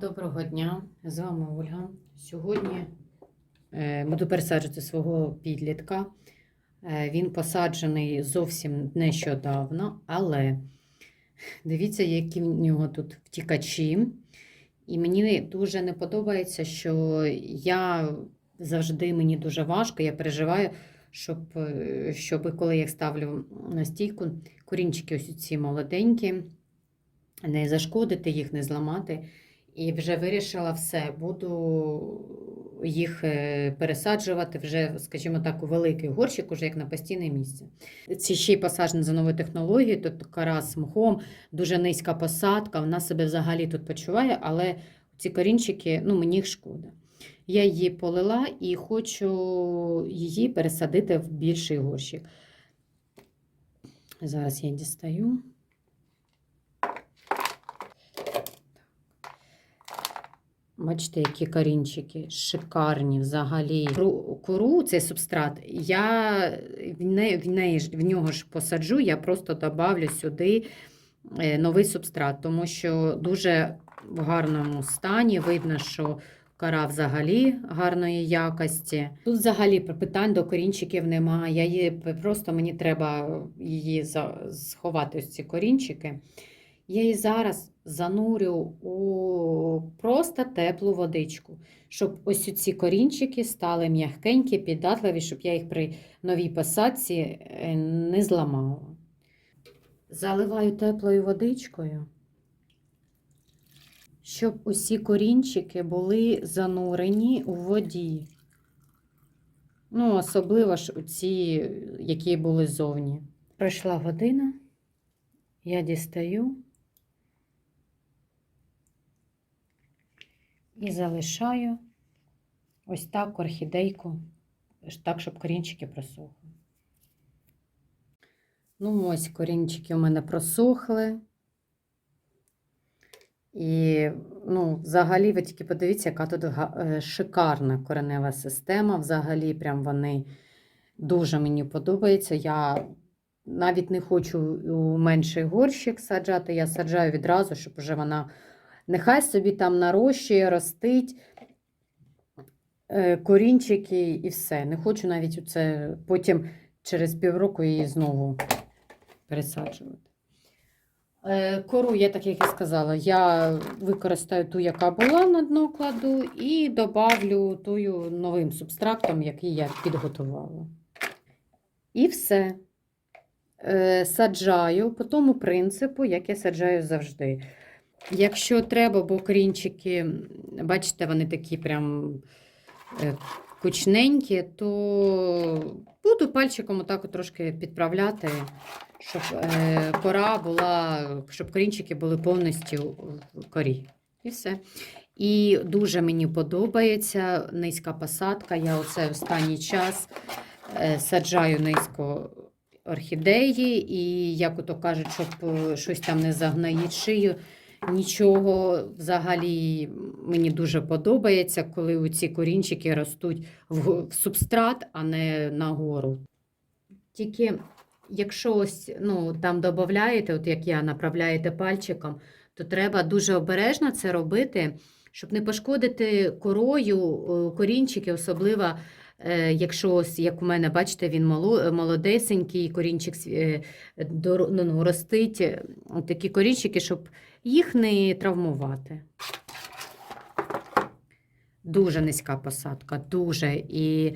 Доброго дня, з вами Ольга. Сьогодні е, буду пересаджувати свого підлітка. Е, Він посаджений зовсім нещодавно, але дивіться, які в нього тут втікачі. І мені дуже не подобається, що я завжди мені дуже важко, я переживаю, щоб, е, щоб коли я їх ставлю на стійку, корінчики ось ці молоденькі, не зашкодити їх, не зламати. І вже вирішила все, буду їх е, пересаджувати вже, скажімо так, у великий горщик, уже як на постійне місце. Ці ще й посаджені за новою технологією, тут кара з мхом, дуже низька посадка, вона себе взагалі тут почуває, але ці корінчики, ну мені їх шкода. Я її полила і хочу її пересадити в більший горщик. Зараз я дістаю. Бачите, які корінчики шикарні взагалі. Кору цей субстрат, я в, не, в, неї, в нього ж посаджу, я просто добавлю сюди е, новий субстрат, тому що дуже в гарному стані видно, що кора взагалі гарної якості. Тут взагалі питань до корінчиків немає. Я її просто мені треба її сховати ось ці корінчики. Я її зараз занурю у просто теплу водичку, щоб ось ці корінчики стали м'ягкенькі, піддатливі, щоб я їх при новій посадці е, не зламала. Заливаю теплою водичкою, щоб усі корінчики були занурені у воді. Ну, особливо ж ці, які були зовні. Пройшла година, я дістаю. І залишаю ось так орхідейку, так, щоб корінчики просохли. Ну, ось корінчики у мене просохли. І, ну, взагалі, ви тільки подивіться, яка тут е, шикарна коренева система. Взагалі, прям вони дуже мені подобаються. Я навіть не хочу у менший горщик саджати, я саджаю відразу, щоб вже вона Нехай собі там нарощує, ростить е, корінчики і все. Не хочу навіть це потім через півроку її знову пересаджувати. Е, Кору, я так як і сказала, я використаю ту, яка була на дно кладу, і добавлю тую новим субстрактом, який я підготувала. І все. Е, Саджаю по тому принципу, як я саджаю завжди. Якщо треба, бо корінчики, бачите, вони такі прям е, кучненькі, то буду пальчиком отак трошки підправляти, щоб е, кора була, щоб корінчики були повністю в корі. І все. І дуже мені подобається низька посадка. Я оце останній час е, саджаю низько орхідеї, і, як ото кажуть, щоб е, щось там не загноїть шию. Нічого взагалі мені дуже подобається, коли ці корінчики ростуть в, субстрат, а не нагору. Тільки якщо ось ну, там додаєте, от як я направляєте пальчиком, то треба дуже обережно це робити, щоб не пошкодити корою е, корінчики, особливо. Е, Якщо ось, як у мене, бачите, він моло- молодесенький, корінчик е, ну, ну, ростить, е, такі корінчики, щоб їх не травмувати. Дуже низька посадка, дуже. І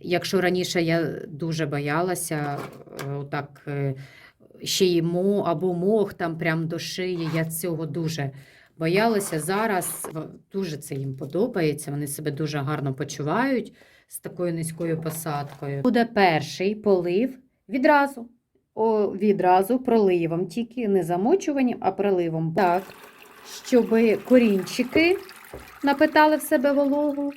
якщо раніше я дуже боялася, е, так ще й мо або мох там прям до шиї, я цього дуже боялася. Зараз дуже це їм подобається, вони себе дуже гарно почувають з такою низькою посадкою. Буде перший полив відразу. О, відразу проливом, тільки не замочуванням, а проливом. Так, щоб корінчики напитали в себе вологу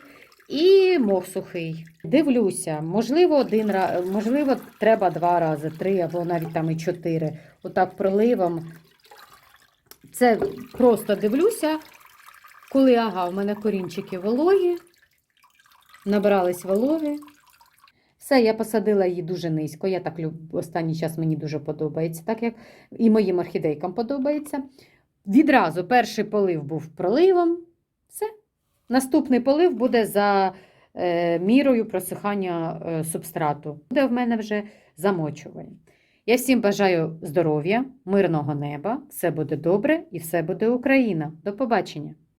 і мох сухий. Дивлюся, можливо, один раз, можливо, треба два рази, три або навіть там і чотири. Отак проливом. Це просто дивлюся, коли ага, у мене корінчики вологі, набрались вологи. Все, я посадила її дуже низько. Я так люблю, останній час мені дуже подобається, так як і моїм орхідейкам подобається. Відразу перший полив був проливом, Все. Наступний полив буде за е, мірою просихання е, субстрату. Буде в мене вже замочування. Я всім бажаю здоров'я, мирного неба, все буде добре і все буде Україна. До побачення!